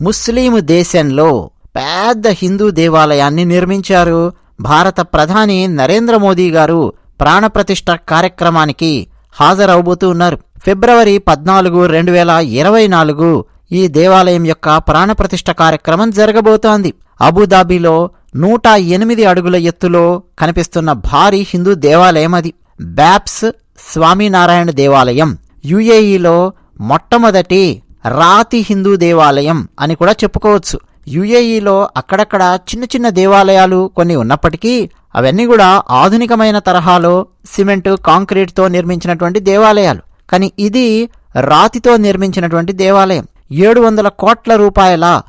ముస్లిం దేశంలో పెద్ద హిందూ దేవాలయాన్ని నిర్మించారు. భారత ప్రధాని నరేంద్ర మోదీ గారు ప్రాణప్రతిష్ఠ కార్యక్రమానికి హాజరవబోతూ ఉన్నారు. ఫిబ్రవరి పద్నాలుగు రెండు వేల ఇరవై నాలుగు ఈ దేవాలయం యొక్క ప్రాణప్రతిష్ఠ కార్యక్రమం జరగబోతోంది. అబుదాబిలో నూట ఎనిమిది అడుగుల ఎత్తులో కనిపిస్తున్న భారీ హిందూ దేవాలయం అది. బ్యాప్స్ స్వామినారాయణ దేవాలయం యుఏఈలో మొట్టమొదటి రాతి హిందూ దేవాలయం అని కూడా చెప్పుకోవచ్చు. యుఏఈలో అక్కడక్కడ చిన్న చిన్న దేవాలయాలు కొన్ని ఉన్నప్పటికీ అవన్నీ కూడా ఆధునికమైన తరహాలో సిమెంటు కాంక్రీట్తో నిర్మించినటువంటి దేవాలయాలు. కానీ ఇది రాతితో నిర్మించినటువంటి దేవాలయం. ఏడు వందల కోట్ల రూపాయల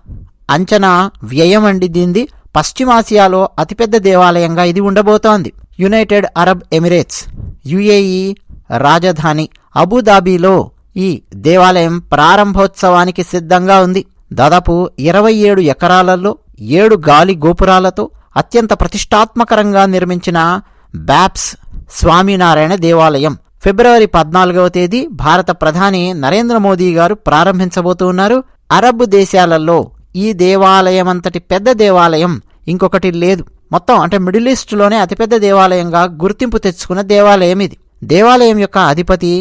అంచనా వ్యయం అండి దీనిది పశ్చిమాసియాలో అతిపెద్ద దేవాలయంగా ఇది ఉండబోతోంది. యునైటెడ్ అరబ్ ఎమిరేట్స్ యుఏఈ రాజధాని అబుదాబీలో ఈ దేవాలయం ప్రారంభోత్సవానికి సిద్ధంగా ఉంది. దాదాపు ఇరవై ఏడు ఎకరాలలో ఏడు గాలి గోపురాలతో అత్యంత ప్రతిష్టాత్మకరంగా నిర్మించిన బ్యాప్స్ స్వామినారాయణ దేవాలయం. ఫిబ్రవరి పద్నాలుగవ తేదీ భారత ప్రధాని నరేంద్ర మోదీ గారు ప్రారంభించబోతూ ఉన్నారు అరబ్ దేశాలలో ఈ దేవాలయమంతటి పెద్ద దేవాలయం ఇంకొకటి లేదు. మొత్తం అంటే మిడిల్ ఈస్ట్లోనే అతిపెద్ద దేవాలయంగా గుర్తింపు తెచ్చుకున్న దేవాలయం ఇది. దేవాలయం యొక్క అధిపతి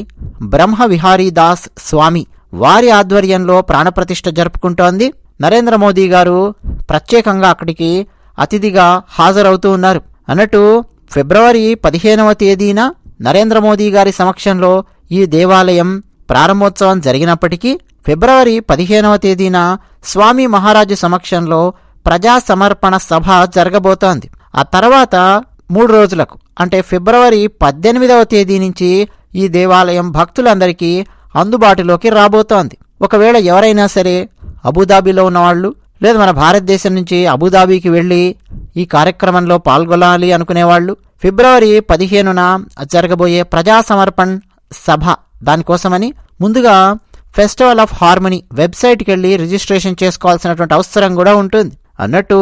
బ్రహ్మ విహారీ దాస్ స్వామి వారి ఆధ్వర్యంలో ప్రాణప్రతిష్ఠ జరుపుకుంటోంది. నరేంద్ర మోదీ గారు ప్రత్యేకంగా అక్కడికి అతిథిగా హాజరవుతూ ఉన్నారు. అన్నట్టు ఫిబ్రవరి పదిహేనవ తేదీన నరేంద్ర మోదీ గారి సమక్షంలో ఈ దేవాలయం ప్రారంభోత్సవం జరిగినప్పటికీ ఫిబ్రవరి పదిహేనవ తేదీన స్వామి మహారాజు సమక్షంలో ప్రజా సమర్పణ సభ జరగబోతోంది. ఆ తర్వాత మూడు రోజులకు అంటే ఫిబ్రవరి పద్దెనిమిదవ తేదీ నుంచి ఈ దేవాలయం భక్తులందరికీ అందుబాటులోకి రాబోతోంది. ఒకవేళ ఎవరైనా సరే అబుదాబీలో ఉన్నవాళ్ళు లేదా మన భారతదేశం నుంచి అబుదాబీకి వెళ్ళి ఈ కార్యక్రమంలో పాల్గొనాలి అనుకునేవాళ్ళు ఫిబ్రవరి పదిహేనున జరగబోయే ప్రజా సమర్పణ్ సభ దానికోసమని ముందుగా ఫెస్టివల్ ఆఫ్ హార్మనీ వెబ్సైట్కి వెళ్ళి రిజిస్ట్రేషన్ చేసుకోవాల్సినటువంటి అవసరం కూడా ఉంటుంది. అన్నట్టు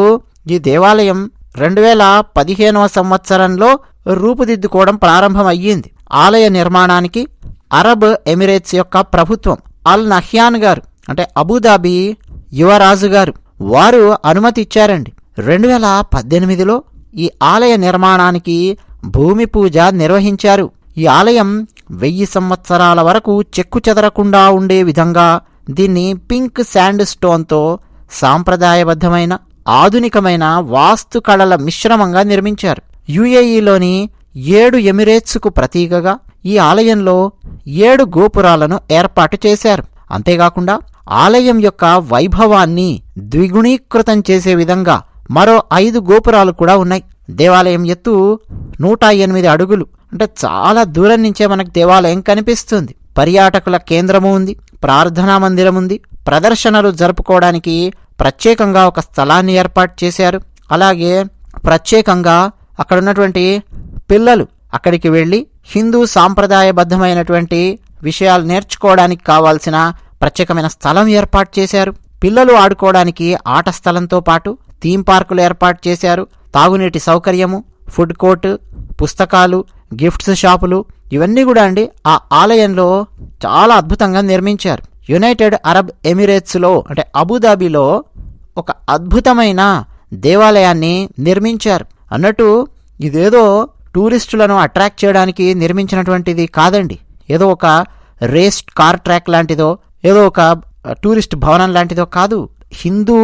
ఈ దేవాలయం రెండు వేల పదిహేనవ సంవత్సరంలో రూపుదిద్దుకోవడం ప్రారంభమయ్యింది. ఆలయ నిర్మాణానికి అరబ్ ఎమిరేట్స్ యొక్క ప్రభుత్వం అల్ నహ్యాన్ గారు అంటే అబుదాబి యువరాజు గారు వారు అనుమతి ఇచ్చారండి. రెండు వేల పద్దెనిమిదిలో ఈ ఆలయ నిర్మాణానికి భూమి పూజ నిర్వహించారు. ఈ ఆలయం వెయ్యి సంవత్సరాల వరకు చెక్కు చెదరకుండా ఉండే విధంగా దీన్ని పింక్ శాండ్ స్టోన్తో సాంప్రదాయబద్ధమైన ఆధునికమైన వాస్తు కళల మిశ్రమంగా నిర్మించారు. యుఏఈలోని ఏడు ఎమిరేట్స్కు ప్రతీకగా ఈ ఆలయంలో ఏడు గోపురాలను ఏర్పాటు చేశారు. అంతేకాకుండా ఆలయం యొక్క వైభవాన్ని ద్విగుణీకృతం చేసే విధంగా మరో ఐదు గోపురాలు కూడా ఉన్నాయి. దేవాలయం ఎత్తు నూట ఎనిమిది అడుగులు. అంటే చాలా దూరం నుంచే మనకు దేవాలయం కనిపిస్తుంది. పర్యాటకుల కేంద్రము ఉంది ప్రార్థనా మందిరం ఉంది. ప్రదర్శనలు జరుపుకోవడానికి ప్రత్యేకంగా ఒక స్థలాన్ని ఏర్పాటు చేశారు. అలాగే ప్రత్యేకంగా అక్కడ ఉన్నటువంటి పిల్లలు అక్కడికి వెళ్ళి హిందూ సాంప్రదాయబద్ధమైనటువంటి విషయాలు నేర్చుకోవడానికి కావాల్సిన ప్రత్యేకమైన స్థలం ఏర్పాటు చేశారు. పిల్లలు ఆడుకోవడానికి ఆట స్థలంతో పాటు థీమ్ పార్కులు ఏర్పాటు చేశారు. తాగునీటి సౌకర్యము ఫుడ్ కోర్టు పుస్తకాలు గిఫ్ట్స్ షాపులు ఇవన్నీ కూడా అండి ఆ ఆలయంలో చాలా అద్భుతంగా నిర్మించారు. యునైటెడ్ అరబ్ ఎమిరేట్స్లో అంటే అబుదాబిలో ఒక అద్భుతమైన దేవాలయాన్ని నిర్మించారు. అన్నట్టు ఇదేదో టూరిస్టులను అట్రాక్ట్ చేయడానికి నిర్మించినటువంటిది కాదండి. ఏదో ఒక రేస్ కార్ ట్రాక్ లాంటిదో ఏదో ఒక టూరిస్ట్ భవనం లాంటిదో కాదు. హిందూ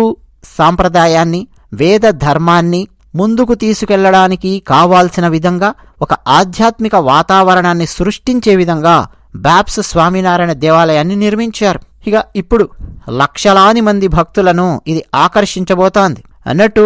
సాంప్రదాయాన్ని వేద ధర్మాన్ని ముందుకు తీసుకెళ్ళడానికి కావాల్సిన విధంగా ఒక ఆధ్యాత్మిక వాతావరణాన్ని సృష్టించే విధంగా బ్యాప్స్ స్వామినారాయణ దేవాలయాన్ని నిర్మించారు. ఇక ఇప్పుడు లక్షలాది మంది భక్తులను ఇది ఆకర్షించబోతోంది. అన్నట్టు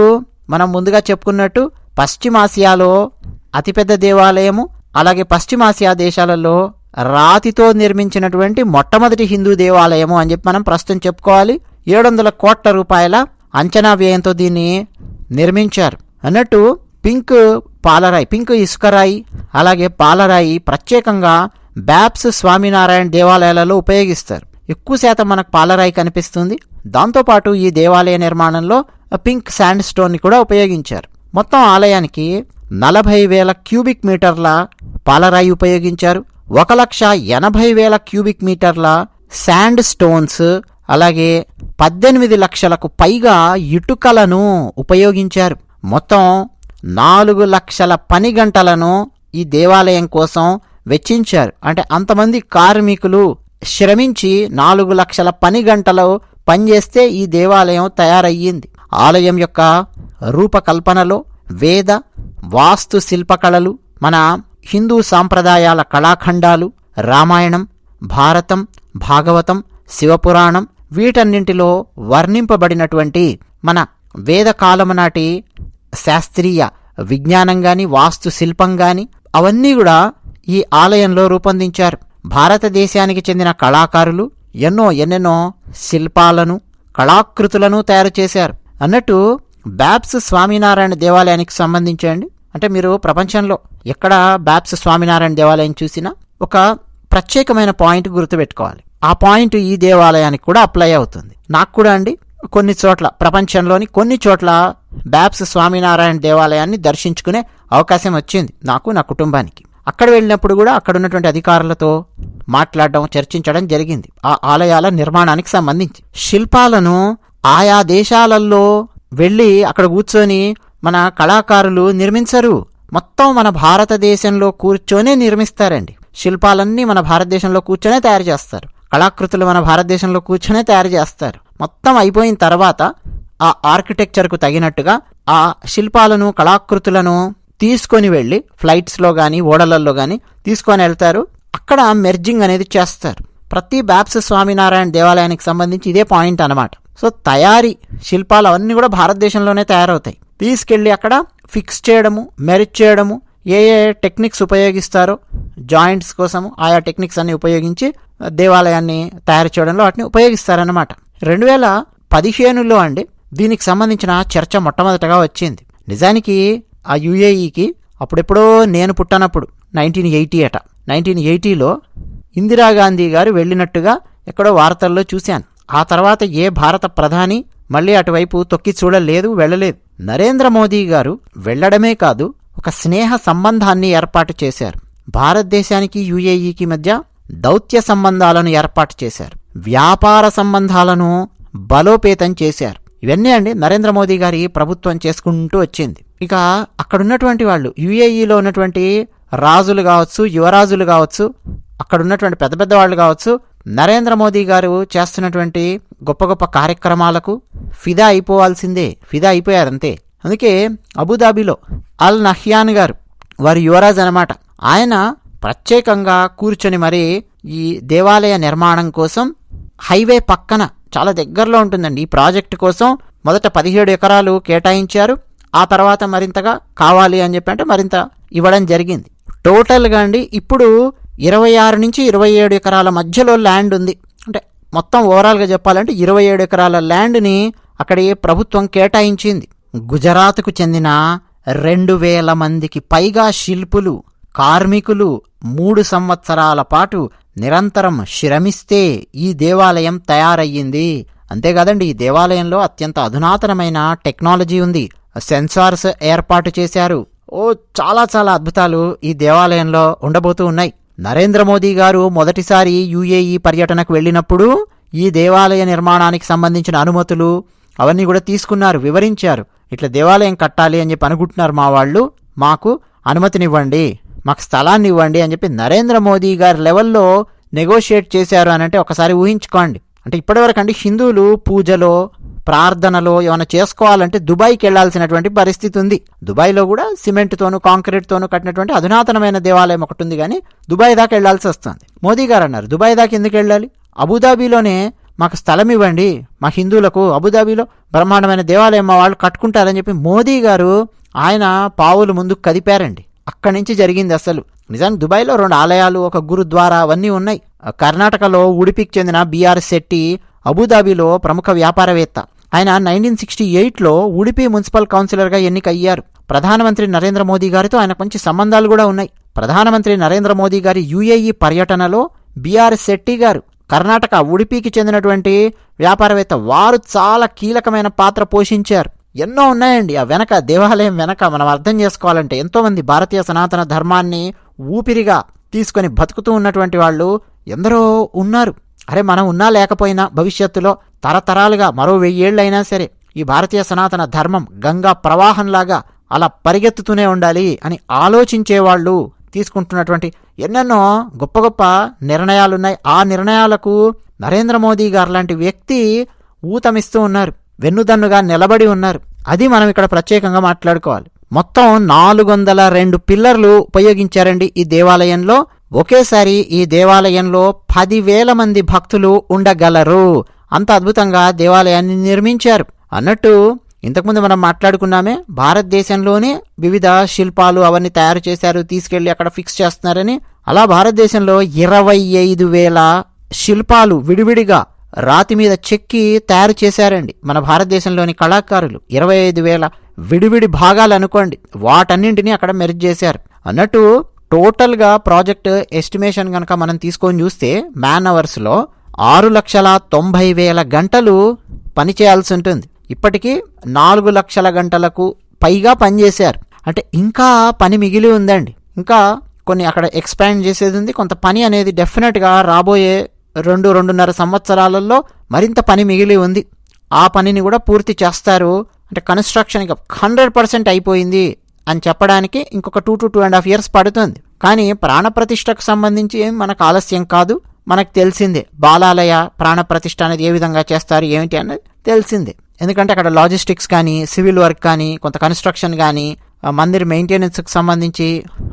మనం ముందుగా చెప్పుకున్నట్టు పశ్చిమాసియాలో అతిపెద్ద దేవాలయము అలాగే పశ్చిమాసియా దేశాలలో రాతితో నిర్మించినటువంటి మొట్టమొదటి హిందూ దేవాలయము అని చెప్పి మనం ప్రస్తుతం చెప్పుకోవాలి. ఏడు వందల కోట్ల రూపాయల అంచనా వ్యయంతో దీన్ని నిర్మించారు. అన్నట్టు పింక్ పాలరాయి పింక్ ఇసుకరాయి అలాగే పాలరాయి ప్రత్యేకంగా బ్యాప్స్ స్వామినారాయణ దేవాలయాలలో ఉపయోగిస్తారు. ఎక్కువ శాతం మనకు పాలరాయి కనిపిస్తుంది. దాంతోపాటు ఈ దేవాలయ నిర్మాణంలో పింక్ శాండ్ స్టోన్ని కూడా ఉపయోగించారు. మొత్తం ఆలయానికి నలభై వేల క్యూబిక్ మీటర్ల పాలరాయి ఉపయోగించారు. ఒక లక్ష ఎనభై వేల క్యూబిక్ మీటర్ల శాండ్ స్టోన్స్ అలాగే పద్దెనిమిది లక్షలకు పైగా ఇటుకలను ఉపయోగించారు. మొత్తం నాలుగు లక్షల పని గంటలను ఈ దేవాలయం కోసం వెచ్చించారు. అంటే అంతమంది కార్మికులు శ్రమించి నాలుగు లక్షల పని గంటలు పనిచేస్తే ఈ దేవాలయం తయారయ్యింది. ఆలయం యొక్క రూపకల్పనలో వేద వాస్తు శిల్పకళలు మన హిందూ సాంప్రదాయాల కళాఖండాలు రామాయణం భారతం భాగవతం శివపురాణం వీటన్నింటిలో వర్ణింపబడినటువంటి మన వేదకాలము నాటి శాస్త్రీయ విజ్ఞానం గాని వాస్తు శిల్పం గాని అవన్నీ కూడా ఈ ఆలయంలో రూపొందించారు. భారతదేశానికి చెందిన కళాకారులు ఎన్నో ఎన్నెన్నో శిల్పాలను కళాకృతులను తయారు చేశారు. అన్నట్టు బ్యాప్స్ స్వామినారాయణ దేవాలయానికి సంబంధించండి అంటే మీరు ప్రపంచంలో ఎక్కడ బ్యాప్స్ స్వామినారాయణ దేవాలయం చూసినా ఒక ప్రత్యేకమైన పాయింట్ గుర్తుపెట్టుకోవాలి. ఆ పాయింట్ ఈ దేవాలయానికి కూడా అప్లై అవుతుంది. నాకు కూడా అండి కొన్ని చోట్ల ప్రపంచంలోని కొన్ని చోట్ల బ్యాప్స్ స్వామినారాయణ దేవాలయాన్ని దర్శించుకునే అవకాశం వచ్చింది నాకు నా కుటుంబానికి. అక్కడ వెళ్ళినప్పుడు కూడా అక్కడ ఉన్నటువంటి అధికారులతో మాట్లాడడం చర్చించడం జరిగింది. ఆ ఆలయాల నిర్మాణానికి సంబంధించి. శిల్పాలను ఆయా దేశాలల్లో వెళ్ళి అక్కడ కూర్చొని మన కళాకారులు నిర్మించరు. మొత్తం మన భారతదేశంలో కూర్చొనే నిర్మిస్తారండి. శిల్పాలన్నీ మన భారతదేశంలో కూర్చొనే తయారు చేస్తారు. కళాకృతులు మన భారతదేశంలో కూర్చొనే తయారు చేస్తారు. మొత్తం అయిపోయిన తర్వాత ఆ ఆర్కిటెక్చర్కు తగినట్టుగా ఆ శిల్పాలను కళాకృతులను తీసుకొని వెళ్ళి ఫ్లైట్స్లో కానీ ఓడలల్లో కానీ తీసుకొని వెళ్తారు. అక్కడ మెర్జింగ్ అనేది చేస్తారు. ప్రతి బ్యాప్స్ స్వామినారాయణ దేవాలయానికి సంబంధించి ఇదే పాయింట్ అనమాట సో తయారీ శిల్పాలు అవన్నీ కూడా భారతదేశంలోనే తయారవుతాయి. తీసుకెళ్ళి అక్కడ ఫిక్స్ చేయడము మెరిట్ చేయడము ఏ ఏ టెక్నిక్స్ ఉపయోగిస్తారో జాయింట్స్ కోసము ఆయా టెక్నిక్స్ అన్ని ఉపయోగించి దేవాలయాన్ని తయారు చేయడంలో వాటిని ఉపయోగిస్తారన్నమాట. రెండు వేల పదిహేనులో అండి దీనికి సంబంధించిన చర్చ మొట్టమొదటగా వచ్చింది. నిజానికి ఆ యుఏఈకి అప్పుడెప్పుడో నేను పుట్టనప్పుడు నైన్టీన్ ఎయిటీ అట. నైన్టీన్ ఎయిటీలో ఇందిరాగాంధీ గారు వెళ్ళినట్టుగా ఎక్కడో వార్తల్లో చూశాను. ఆ తర్వాత ఏ భారత ప్రధాని మళ్ళీ అటువైపు తొక్కి చూడలేదు వెళ్ళలేదు. నరేంద్ర మోదీ గారు వెళ్ళడమే కాదు ఒక స్నేహ సంబంధాన్ని ఏర్పాటు చేశారు. భారతదేశానికి యుఏఈకి మధ్య దౌత్య సంబంధాలను ఏర్పాటు చేశారు. వ్యాపార సంబంధాలను బలోపేతం చేశారు. ఇవన్నీ అండి నరేంద్ర మోదీ గారి ప్రభుత్వం చేసుకుంటూ వచ్చింది. ఇక అక్కడున్నటువంటి వాళ్ళు యుఏఈలో ఉన్నటువంటి రాజులు కావచ్చు యువరాజులు కావచ్చు అక్కడున్నటువంటి పెద్ద పెద్ద వాళ్ళు కావచ్చు నరేంద్ర మోదీ గారు చేస్తున్నటువంటి గొప్ప గొప్ప కార్యక్రమాలకు ఫిదా అయిపోవాల్సిందే ఫిదా అయిపోయారు అంతే అందుకే అబుదాబిలో అల్ నహ్యాన్ గారు వారి యువరాజ్ అనమాట ఆయన ప్రత్యేకంగా కూర్చొని మరి ఈ దేవాలయ నిర్మాణం కోసం హైవే పక్కన చాలా దగ్గరలో ఉంటుందండి. ఈ ప్రాజెక్టు కోసం మొదట పదిహేడు ఎకరాలు కేటాయించారు. ఆ తర్వాత మరింతగా కావాలి అని చెప్పి అంటే మరింత ఇవ్వడం జరిగింది. టోటల్గా అండి ఇప్పుడు ఇరవై ఆరు నుంచి ఇరవై ఏడు ఎకరాల మధ్యలో ల్యాండ్ ఉంది. అంటే మొత్తం ఓవరాల్గా చెప్పాలంటే ఇరవై ఏడు ఎకరాల ల్యాండ్ని అక్కడి ప్రభుత్వం కేటాయించింది. గుజరాత్కు చెందిన రెండు వేల మందికి పైగా శిల్పులు కార్మికులు మూడు సంవత్సరాల పాటు నిరంతరం శ్రమిస్తే ఈ దేవాలయం తయారయ్యింది. అంతేకాదండి ఈ దేవాలయంలో అత్యంత అధునాతనమైన టెక్నాలజీ ఉంది. సెన్సార్స్ ఏర్పాటు చేశారు. ఓ చాలా చాలా అద్భుతాలు ఈ దేవాలయంలో ఉండబోతూ ఉన్నాయి. నరేంద్ర మోదీ గారు మొదటిసారి యుఏఈ పర్యటనకు వెళ్ళినప్పుడు ఈ దేవాలయ నిర్మాణానికి సంబంధించిన అనుమతులు అవన్నీ కూడా తీసుకున్నారు వివరించారు. ఇట్లా దేవాలయం కట్టాలి అని చెప్పి అనుకుంటున్నారు మా వాళ్ళు. మాకు అనుమతినివ్వండి మాకు స్థలాన్ని ఇవ్వండి అని చెప్పి నరేంద్ర మోదీ గారి లెవెల్లో నెగోషియేట్ చేశారు అని అంటే ఒకసారి ఊహించుకోండి. అంటే ఇప్పటివరకు అంటే హిందువులు పూజలో ప్రార్థనలో ఏమైనా చేసుకోవాలంటే దుబాయ్కి వెళ్ళాల్సినటువంటి పరిస్థితి ఉంది. దుబాయ్లో కూడా సిమెంట్తోనూ కాంక్రీట్తోనూ కట్టినటువంటి అధునాతనమైన దేవాలయం ఒకటి ఉంది కానీ దుబాయ్ దాకా వెళ్ళాల్సి వస్తుంది. మోదీ గారు అన్నారు దుబాయ్ దాకా ఎందుకు వెళ్ళాలి? అబుదాబీలోనే మాకు స్థలం ఇవ్వండి. మా హిందువులకు అబుదాబీలో బ్రహ్మాండమైన దేవాలయం మా వాళ్ళు కట్టుకుంటారని చెప్పి మోదీ గారు ఆయన పావులు ముందుకు కదిపారండి. అక్కడి నుంచి జరిగింది అసలు. నిజానికి దుబాయ్లో రెండు ఆలయాలు ఒక గురుద్వారా అవన్నీ ఉన్నాయి. కర్ణాటకలో ఉడిపికి చెందిన బీఆర్ శెట్టి అబుదాబీలో ప్రముఖ వ్యాపారవేత్త. ఆయన నైన్టీన్ సిక్స్టీ ఎయిట్లో ఉడిపి మున్సిపల్ కౌన్సిలర్గా ఎన్నికయ్యారు. ప్రధానమంత్రి నరేంద్ర మోదీ గారితో ఆయనకు మంచి సంబంధాలు కూడా ఉన్నాయి. ప్రధానమంత్రి నరేంద్ర మోదీ గారి యుఏఈ పర్యటనలో బీఆర్ శెట్టి గారు కర్ణాటక ఉడిపికి చెందినటువంటి వ్యాపారవేత్త వారు చాలా కీలకమైన పాత్ర పోషించారు. ఎన్నో ఉన్నాయండి ఆ వెనక దేవాలయం వెనక. మనం అర్థం చేసుకోవాలంటే ఎంతోమంది భారతీయ సనాతన ధర్మాన్ని ఊపిరిగా తీసుకొని బతుకుతూ ఉన్నటువంటి వాళ్ళు ఎందరో ఉన్నారు. అరే మనం ఉన్నా లేకపోయినా భవిష్యత్తులో తరతరాలుగా మరో వెయ్యేళ్ళైనా సరే ఈ భారతీయ సనాతన ధర్మం గంగా ప్రవాహంలాగా అలా పరిగెత్తుతూనే ఉండాలి అని ఆలోచించేవాళ్ళు తీసుకుంటున్నటువంటి ఎన్నెన్నో గొప్ప గొప్ప నిర్ణయాలున్నాయి. ఆ నిర్ణయాలకు నరేంద్ర మోదీ గారు లాంటి వ్యక్తి ఊతమిస్తూ ఉన్నారు. వెన్నుదన్నుగా నిలబడి ఉన్నారు. అది మనం ఇక్కడ ప్రత్యేకంగా మాట్లాడుకోవాలి. మొత్తం నాలుగు వందల రెండు పిల్లర్లు ఉపయోగించారండి ఈ దేవాలయంలో. ఒకేసారి ఈ దేవాలయంలో పదివేల మంది భక్తులు ఉండగలరు. అంత అద్భుతంగా దేవాలయాన్ని నిర్మించారు. అన్నట్టు ఇంతకుముందు మనం మాట్లాడుకున్నామే భారతదేశంలోనే వివిధ శిల్పాలు అవన్నీ తయారు చేశారు తీసుకెళ్ళి అక్కడ ఫిక్స్ చేస్తున్నారని. అలా భారతదేశంలో ఇరవై ఐదు వేల శిల్పాలు విడివిడిగా రాతి మీద చెక్కి తయారు చేశారండి మన భారతదేశంలోని కళాకారులు. ఇరవై ఐదు వేల విడివిడి భాగాలు అనుకోండి వాటన్నింటినీ అక్కడ మెరుగు చేశారు. అన్నట్టు టోటల్గా ప్రాజెక్ట్ ఎస్టిమేషన్ కనుక మనం తీసుకొని చూస్తే మ్యాన్ అవర్స్లో ఆరు లక్షల తొంభై వేల గంటలు పనిచేయాల్సి ఉంటుంది. ఇప్పటికీ నాలుగు లక్షల గంటలకు పైగా పనిచేశారు అంటే ఇంకా పని మిగిలి ఉందండి. ఇంకా కొన్ని అక్కడ ఎక్స్పాండ్ చేసేది ఉంది. కొంత పని అనేది డెఫినెట్గా రాబోయే రెండు రెండున్నర సంవత్సరాలలో మరింత పని మిగిలి ఉంది. ఆ పనిని కూడా పూర్తి చేస్తారు. అంటే కన్స్ట్రక్షన్ ఇక హండ్రెడ్ పర్సెంట్ అయిపోయింది. అని చెప్పడానికి ఇంకొక two to two and half years పడుతుంది. కానీ ప్రాణప్రతిష్టకు సంబంధించి మనకు ఆలస్యం కాదు. మనకు తెలిసిందే బాలాలయ ప్రాణప్రతిష్ఠ అనేది ఏ విధంగా చేస్తారు ఏమిటి అనేది తెలిసిందే. ఎందుకంటే అక్కడ లాజిస్టిక్స్ కానీ సివిల్ వర్క్ కానీ కొంత కన్స్ట్రక్షన్ కానీ ఆ మందిర్ మెయింటెనెన్స్కి సంబంధించి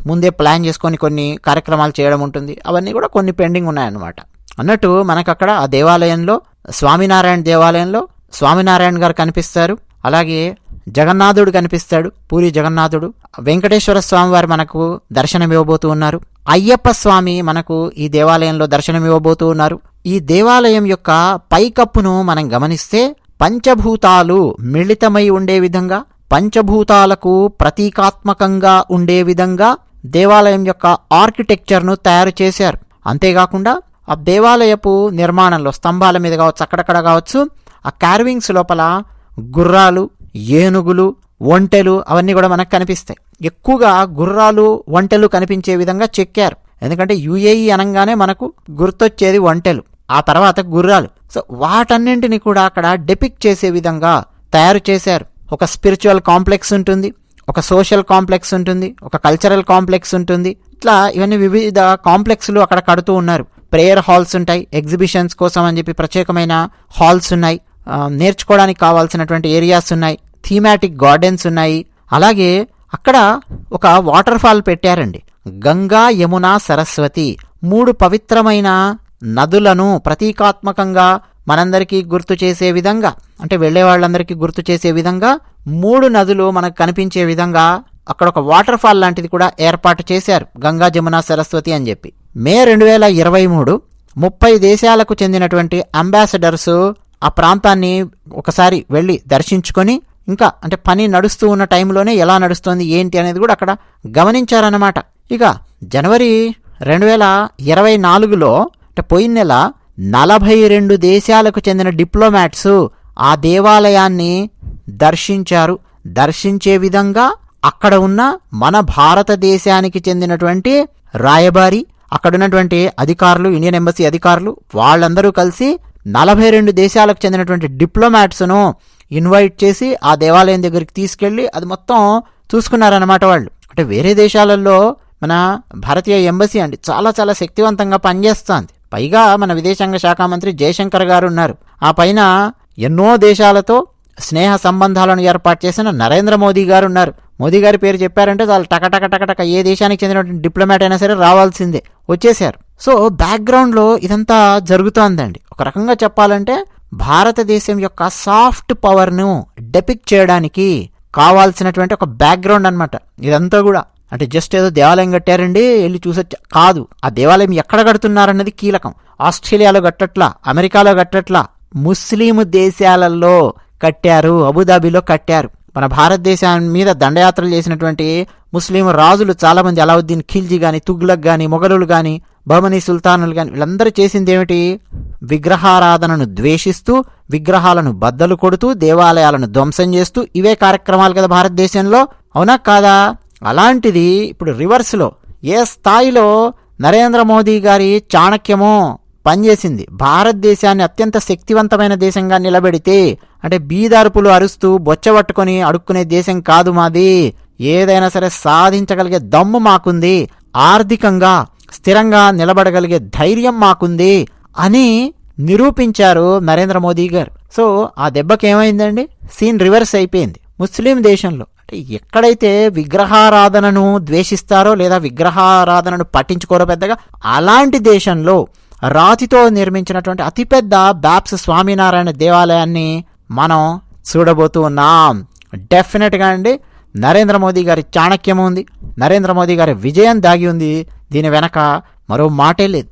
ముందే ప్లాన్ చేసుకొని కొన్ని కార్యక్రమాలు చేయడం ఉంటుంది. అవన్నీ కూడా కొన్ని పెండింగ్ ఉన్నాయన్నమాట. అన్నట్టు మనకు అక్కడ ఆ దేవాలయంలో స్వామినారాయణ దేవాలయంలో స్వామినారాయణ గారు కనిపిస్తారు. అలాగే జగన్నాథుడు కనిపిస్తాడు పూరి జగన్నాథుడు. వెంకటేశ్వర స్వామి వారు మనకు దర్శనం ఇవ్వబోతూ ఉన్నారు. అయ్యప్ప స్వామి మనకు ఈ దేవాలయంలో దర్శనం ఇవ్వబోతూ ఉన్నారు. ఈ దేవాలయం యొక్క పైకప్పును మనం గమనిస్తే పంచభూతాలు మిళితమై ఉండే విధంగా పంచభూతాలకు ప్రతీకాత్మకంగా ఉండే విధంగా దేవాలయం యొక్క ఆర్కిటెక్చర్ను తయారు చేశారు. అంతేకాకుండా ఆ దేవాలయపు నిర్మాణంలో స్తంభాల మీద కావచ్చు అక్కడక్కడ కావచ్చు ఆ క్యార్వింగ్స్ లోపల గుర్రాలు ఏనుగులు ఒంటెలు అవన్నీ కూడా మనకు కనిపిస్తాయి. ఎక్కువగా గుర్రాలు ఒంటెలు కనిపించే విధంగా చెక్కారు. ఎందుకంటే యుఏఈ అనగానే మనకు గుర్తొచ్చేది ఒంటెలు ఆ తర్వాత గుర్రాలు. సో వాటన్నింటిని కూడా అక్కడ డెపిక్ చేసే విధంగా తయారు చేశారు. ఒక స్పిరిచువల్ కాంప్లెక్స్ ఉంటుంది ఒక సోషల్ కాంప్లెక్స్ ఉంటుంది ఒక కల్చరల్ కాంప్లెక్స్ ఉంటుంది. ఇట్లా ఇవన్నీ వివిధ కాంప్లెక్స్లు అక్కడ కడుతూ ఉన్నారు. ప్రేయర్ హాల్స్ ఉంటాయి ఎగ్జిబిషన్స్ కోసం అని చెప్పి ప్రత్యేకమైన హాల్స్ ఉన్నాయి. నేర్చుకోవడానికి కావాల్సినటువంటి ఏరియాస్ ఉన్నాయి థీమాటిక్ గార్డెన్స్ ఉన్నాయి. అలాగే అక్కడ ఒక వాటర్ ఫాల్ పెట్టారండి. గంగా యమున సరస్వతి మూడు పవిత్రమైన నదులను ప్రతీకాత్మకంగా మనందరికీ గుర్తు చేసే విధంగా అంటే వెళ్ళే వాళ్ళందరికీ గుర్తు చేసే విధంగా మూడు నదులు మనకు కనిపించే విధంగా అక్కడ ఒక వాటర్ ఫాల్ లాంటిది కూడా ఏర్పాటు చేశారు గంగా జమున సరస్వతి అని చెప్పి. మే రెండు వేల ఇరవై మూడు ముప్పై దేశాలకు చెందినటువంటి అంబాసిడర్స్ ఆ ప్రాంతాన్ని ఒకసారి వెళ్ళి దర్శించుకొని ఇంకా అంటే పని నడుస్తూ ఉన్న టైంలోనే ఎలా నడుస్తుంది ఏంటి అనేది కూడా అక్కడ గమనించారన్నమాట. ఇక జనవరి రెండు వేల ఇరవై నాలుగులో అంటే పోయిన నెల నలభై రెండు దేశాలకు చెందిన డిప్లొమాట్స్ ఆ దేవాలయాన్ని దర్శించారు. దర్శించే విధంగా అక్కడ ఉన్న మన భారతదేశానికి చెందినటువంటి రాయబారి అక్కడున్నటువంటి అధికారులు ఇండియన్ ఎంబసీ అధికారులు వాళ్ళందరూ కలిసి నలభై రెండు దేశాలకు చెందినటువంటి డిప్లొమాట్స్ను ఇన్వైట్ చేసి ఆ దేవాలయం దగ్గరికి తీసుకెళ్ళి అది మొత్తం చూసుకున్నారన్నమాట వాళ్ళు. అంటే వేరే దేశాలలో మన భారతీయ ఎంబసీ అండి చాలా చాలా శక్తివంతంగా పనిచేస్తుంది. పైగా మన విదేశాంగ శాఖ మంత్రి జయశంకర్ గారు ఉన్నారు. ఆ పైన ఎన్నో దేశాలతో స్నేహ సంబంధాలను ఏర్పాటు చేసిన నరేంద్ర మోదీ గారు ఉన్నారు. మోదీ గారి పేరు చెప్పారంటే వాళ్ళు టకటక టకటక ఏ దేశానికి చెందినటువంటి డిప్లొమాట్ అయినా సరే రావాల్సిందే. వచ్చేసారు సో బ్యాక్గ్రౌండ్లో ఇదంతా జరుగుతోందండి. ఒక రకంగా చెప్పాలంటే భారతదేశం యొక్క సాఫ్ట్ పవర్ను డెపిక్ చేయడానికి కావాల్సినటువంటి ఒక బ్యాక్గ్రౌండ్ అన్నమాట. ఇదంతా కూడా. అంటే జస్ట్ ఏదో దేవాలయం కట్టారండి వెళ్ళి చూసొచ్చా? కాదు. ఆ దేవాలయం ఎక్కడ కడుతున్నారన్నది కీలకం. ఆస్ట్రేలియాలో కట్టట్లా అమెరికాలో కట్టట్లా ముస్లిం దేశాలలో కట్టారు అబుదాబిలో కట్టారు. మన భారతదేశం మీద దండయాత్రలు చేసినటువంటి ముస్లిం రాజులు చాలామంది అలావుద్దీన్ ఖిల్జీ గాని తుగ్లక్ గాని మొఘలులు గాని బహమనీ సుల్తానులు గాని వీళ్ళందరూ చేసింది ఏమిటి విగ్రహారాధనను ద్వేషిస్తూ విగ్రహాలను బద్దలు కొడుతూ దేవాలయాలను ధ్వంసం చేస్తూ ఇవే కార్యక్రమాలు కదా భారతదేశంలో. అవునా కాదా? అలాంటిది ఇప్పుడు రివర్స్లో ఏ స్థాయిలో నరేంద్ర మోదీ గారి చాణక్యమో పనిచేసింది? భారతదేశాన్ని అత్యంత శక్తివంతమైన దేశంగా నిలబెడితే అంటే బీదార్పులు అరుస్తూ బొచ్చబట్టుకొని అడుక్కునే దేశం కాదు మాది. ఏదైనా సరే సాధించగలిగే దమ్ము మాకుంది. ఆర్థికంగా స్థిరంగా నిలబడగలిగే ధైర్యం మాకుంది. అని నిరూపించారు నరేంద్ర మోదీ గారు. సో ఆ దెబ్బకి ఏమైందండి సీన్ రివర్స్ అయిపోయింది. ముస్లిం దేశంలో. అంటే ఎక్కడైతే విగ్రహారాధనను ద్వేషిస్తారో లేదా విగ్రహారాధనను పట్టించుకోరో పెద్దగా అలాంటి దేశంలో రాతితో నిర్మించినటువంటి అతిపెద్ద బ్యాప్స్ స్వామినారాయణ దేవాలయాన్ని మనం చూడబోతూ ఉన్నాం. డెఫినెట్గా అండి నరేంద్ర మోదీ గారి చాణక్యం ఉంది. నరేంద్ర మోదీ గారి విజయం దాగి ఉంది. దీని వెనక మరో మాటే లేదు.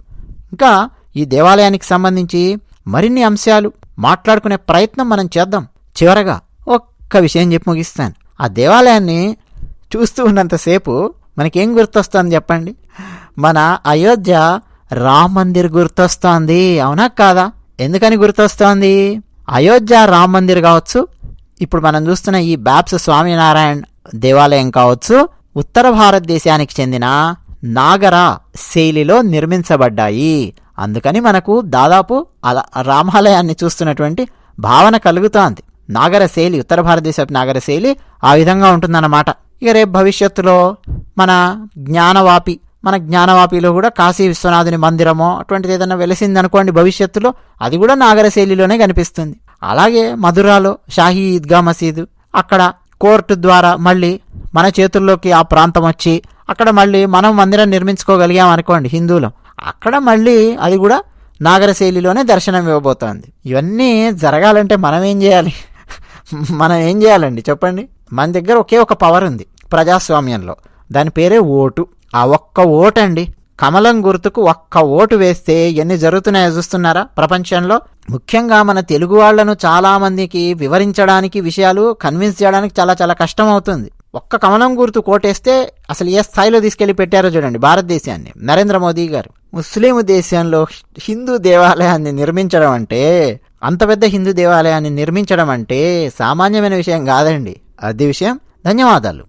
ఇంకా ఈ దేవాలయానికి సంబంధించి మరిన్ని అంశాలు మాట్లాడుకునే ప్రయత్నం మనం చేద్దాం. చివరగా ఒక్క విషయం చెప్పి ముగిస్తాను. ఆ దేవాలయాన్ని చూస్తూ ఉన్నంతసేపు మనకేం గుర్తొస్తుంది చెప్పండి. మన అయోధ్య రామ్ మందిర్ గుర్తొస్తోంది. అవునా కాదా? ఎందుకని గుర్తొస్తోంది? అయోధ్య రామ్ మందిర్ కావచ్చు ఇప్పుడు మనం చూస్తున్న ఈ బ్యాప్స్ స్వామినారాయణ దేవాలయం కావచ్చు ఉత్తర భారతదేశానికి చెందిన నాగర శైలిలో నిర్మించబడ్డాయి. అందుకని మనకు దాదాపు అలా రామాలయాన్ని చూస్తున్నటువంటి భావన కలుగుతోంది. నాగర శైలి ఉత్తర భారతదేశపు నాగర శైలి ఆ విధంగా ఉంటుందన్నమాట. ఇక రేపు భవిష్యత్తులో మన జ్ఞానవాపి మన జ్ఞానవాపిలో కూడా కాశీ విశ్వనాథుని మందిరమో అటువంటిది ఏదైనా వెలిసిందనుకోండి భవిష్యత్తులో అది కూడా నాగర శైలిలోనే కనిపిస్తుంది. అలాగే మధురాలో షాహీ ఈద్గా మసీదు అక్కడ కోర్టు ద్వారా మళ్ళీ మన చేతుల్లోకి ఆ ప్రాంతం వచ్చి అక్కడ మళ్ళీ మనం మందిరం నిర్మించుకోగలిగాం అనుకోండి హిందువులం అక్కడ మళ్ళీ అది కూడా నాగరశైలిలోనే దర్శనం ఇవ్వబోతోంది. ఇవన్నీ జరగాలంటే మనం ఏం చేయాలి? మనం ఏం చేయాలండి? చెప్పండి. మన దగ్గర ఒకే ఒక పవర్ ఉంది ప్రజాస్వామ్యంలో. దాని పేరే ఓటు. ఆ ఒక్క ఓటు అండి కమలం గుర్తుకు ఒక్క ఓటు వేస్తే ఎన్ని జరుగుతున్నాయో చూస్తున్నారా ప్రపంచంలో? ముఖ్యంగా మన తెలుగు వాళ్ళను చాలా మందికి వివరించడానికి విషయాలు కన్విన్స్ చేయడానికి చాలా చాలా కష్టం అవుతుంది. ఒక్క కమలం గుర్తు కోటేస్తే అసలు ఏ స్థాయిలో తీసుకెళ్ళి పెట్టారో చూడండి భారతదేశాన్ని. నరేంద్ర మోదీ గారు. ముస్లిం దేశంలో హిందూ దేవాలయాన్ని నిర్మించడం అంటే అంత పెద్ద హిందూ దేవాలయాన్ని నిర్మించడం అంటే సామాన్యమైన విషయం కాదండి. అది విషయం ధన్యవాదాలు.